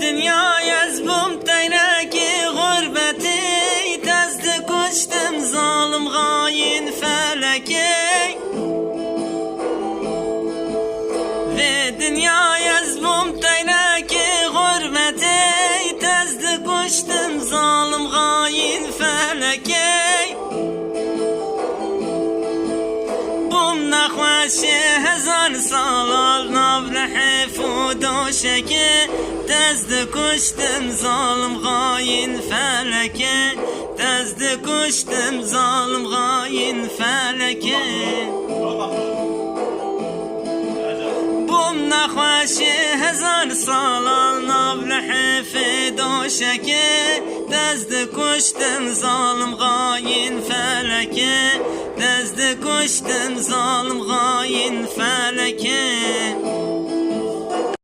dünya yazbum teyneki gurbeti Tezdi kuştum zalim gayin feleki. Ve dünya yazbum teyneki gurbeti Tezdi kuştum zalim gayin feleki. Bum nakvaşı hezan salam و دوشکه دزد کشتم ظالم غاین فلکه دزد کشتم ظالم غاین فلکه بوم نخوشه هزار سال ناب لحف دوشکه دزد کشتم ظالم غاین فلکه دزد کشتم ظالم غاین فلکه